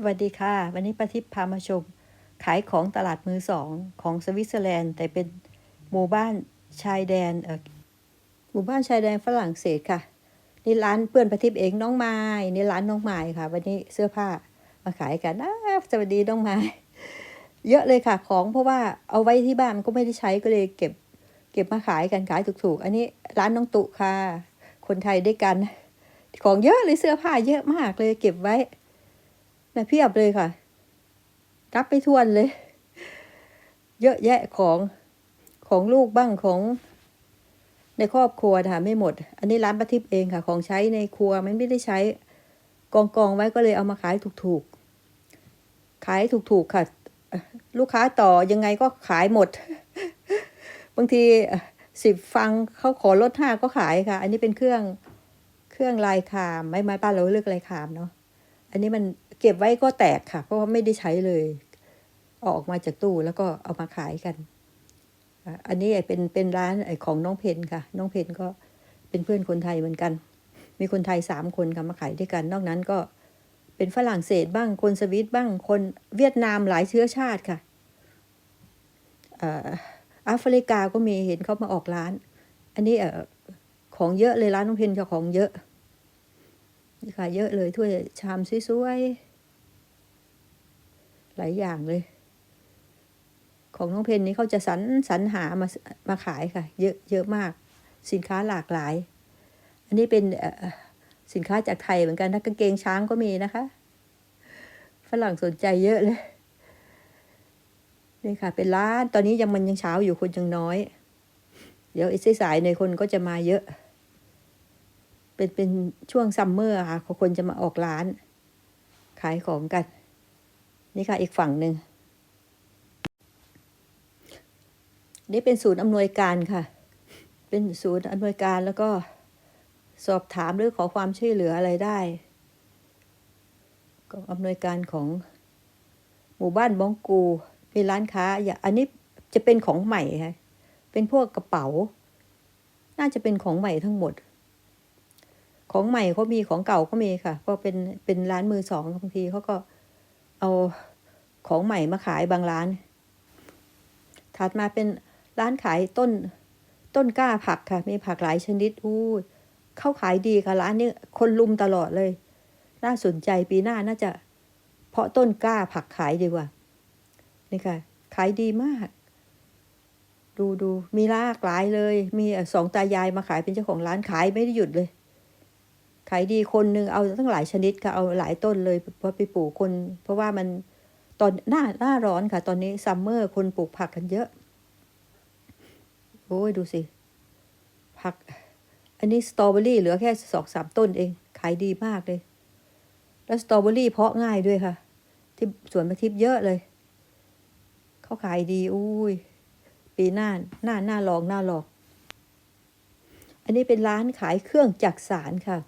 สวัสดีค่ะ วันนี้ป้าทิพย์พามาชม ขายของตลาดมือสองของสวิตเซอร์แลนด์ แต่เป็นหมู่บ้านชายแดนเออหมู่บ้านชายแดนฝรั่งเศสค่ะนี่ร้านเพื่อนป้าทิพย์เองน้องไม้นี่ร้านน้องไม้ค่ะ วันนี้เสื้อผ้ามาขายกันอ้าสวัสดีน้องไม้เยอะเลยค่ะของเพราะว่าเอาไว้ที่บ้านก็ไม่ได้ใช้ก็เลยเก็บ เก็บมาขายกันขายถูกๆ อันนี้ร้านน้องตุค่ะ คนไทยด้วยกัน ของเยอะเลยเสื้อผ้าเยอะมากเลยเก็บไว้ นะเพียบเลยค่ะ รับไปทวนเลย เยอะแยะของของลูกบ้างของในครอบครัวค่ะไม่หมด อันนี้ร้านประทิพย์เองค่ะ ของใช้ในครัวมันไม่ได้ใช้กองกองไว้ก็เลยเอามาขายถูกๆ ขายถูกๆค่ะ ลูกค้าต่อยังไงก็ขายหมด บางทีสิบฟังเขาขอลดห้าก็ขายค่ะ อันนี้เป็นเครื่องเครื่องลายคาม ไม้ไม้ป้านเราเลือกลายคามเนาะอันนี้มัน เก็บไว้ก็แตกค่ะ เพราะว่าไม่ได้ใช้เลยเอาออกมาจากตู้แล้วก็เอามาขายกัน อันนี้เป็นเป็นร้านไอของน้องเพนค่ะ น้องเพนก็เป็นเพื่อนคนไทยเหมือนกัน มีคนไทยสามคนค่ะมาขายด้วยกัน นอกนั้นก็เป็นฝรั่งเศสบ้างคนสวิตบ้างคนเวียดนามหลายเชื้อชาติค่ะอ่อแอฟริกาก็มีเห็นเขามาออกร้าน อันนี้เออของเยอะเลยร้านน้องเพนค่ะของเยอะค่ะเยอะเลยถ้วยชามสวยๆ หลายอย่างเลย ของน้องเพนนี่เขาจะสรรสรรหามามาขายค่ะ เยอะเยอะมาก สินค้าหลากหลาย อันนี้เป็นสินค้าจากไทยเหมือนกันถ้ากางเกงช้างก็มีนะคะ ฝรั่งสนใจเยอะเลยนี่ค่ะ เป็นร้านตอนนี้ยังมันยังเช้าอยู่คนยังน้อย เดี๋ยวอีกสายในคนก็จะมาเยอะ เป็นเป็นช่วงซัมเมอร์ค่ะคนจะมาออกร้าน ขายของกัน นี่ค่ะอีกฝั่งหนึ่งนี่เป็นศูนย์อำนวยการค่ะ เป็นศูนย์อำนวยการแล้วก็สอบถามหรือขอความช่วยเหลืออะไรได้กองอำนวยการของหมู่บ้านบองกูมีร้านค้าอย่าอันนี้จะเป็นของใหม่ค่ะเป็นพวกกระเป๋า น่าจะเป็นของใหม่ทั้งหมด ของใหม่เขามีของเก่าก็มีค่ะ ก็เป็นเป็นร้านมือสองบางทีเขาก็เอา ของใหม่มาขายบางร้าน ถัดมาเป็นร้านขายต้นต้นกล้าผักค่ะ มีผักหลายชนิดอู้เข้าขายดีค่ะร้านนี้คนลุมตลอดเลย น่าสนใจปีหน้าน่าจะ เพาะต้นกล้าผักขายดีกว่า นี่ค่ะ ขายดีมาก ดูดูมีลากหลายเลย มีสองตายายมาขายเป็นเจ้าของร้านขายไม่ได้หยุดเลย ขายดีคนหนึ่งเอาตั้งหลายชนิดค่ะเอาหลายต้นเลยเพราะไปปลูกคน เพราะว่ามัน ตอนหน้าหน้าร้อนค่ะ ตอนนี้ซัมเมอร์คนปลูกผักกันเยอะ โอ้ยดูสิ ผัก อันนี้สตรอเบอรี่เหลือแค่สองสามต้นเอง ขายดีมากเลย แล้วสตรอเบอรี่เพาะง่ายด้วยค่ะ ที่สวนประทิพย์เยอะเลย เขาขายดีอุ้ย ปีหน้าหน้าหน้าลองหน้าลอง อันนี้เป็นร้านขายเครื่องจักสารค่ะ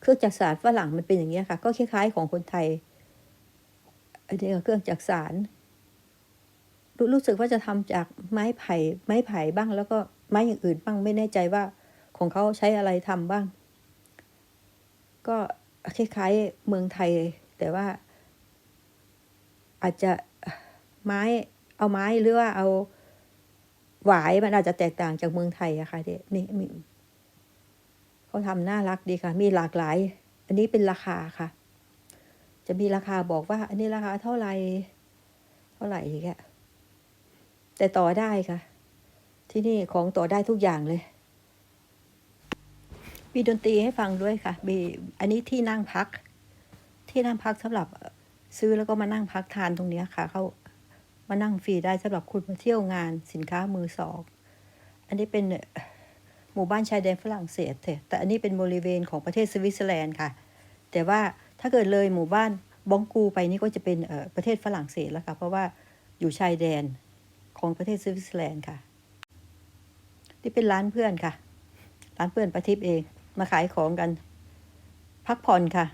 เครื่องจักสารฝรั่งมันเป็นอย่างเงี้ค่ะ ก็คล้ายๆของคนไทย อันนี้ก็เครื่องจักสารรู้รู้สึกว่าจะทำจากไม้ไผ่ไม้ไผ่บ้าง แล้วก็ไม้อย่างอื่นบ้างไม่แน่ใจว่าของเขาใช้อะไรทำบ้าง ก็คล้ายๆเมืองไทย แต่ว่า อาจจะไม้เอาไม้หรือว่าเอาหวายมันอาจจะแตกต่างจากเมืองไทยอะค่ะเด็นี่เขาทำน่ารักดีค่ะ มีหลากหลาย อันนี้เป็นราคาค่ะ จะมีราคาบอกว่า อันนี้ราคาเท่าไหร่เท่าไหร่อย่างเงี้ยแต่ต่อได้ค่ะ ที่นี่ของต่อได้ทุกอย่างเลย มีดนตรีให้ฟังด้วยค่ะ มีอันนี้ที่นั่งพัก ที่นั่งพักสำหรับซื้อแล้วก็มานั่งพักทานตรงนี้ค่ะ เขามานั่งฟรีได้สำหรับคุณมาเที่ยวงานสินค้ามือสอง อันนี้เป็นหมู่บ้านชายแดนฝรั่งเศสแต่อันนี้เป็นบริเวณของประเทศสวิตเซอร์แลนด์ค่ะ แต่ว่า ถ้าเกิดเลยหมู่บ้านบองกูไปนี่ก็จะเป็นประเทศฝรั่งเศสแล้วค่ะเพราะว่าอยู่ชายแดนของประเทศสวิตเซอร์แลนด์ค่ะ ที่เป็นร้านเพื่อนค่ะ ร้านเพื่อนประทิปเองมาขายของกัน พักผ่อนค่ะ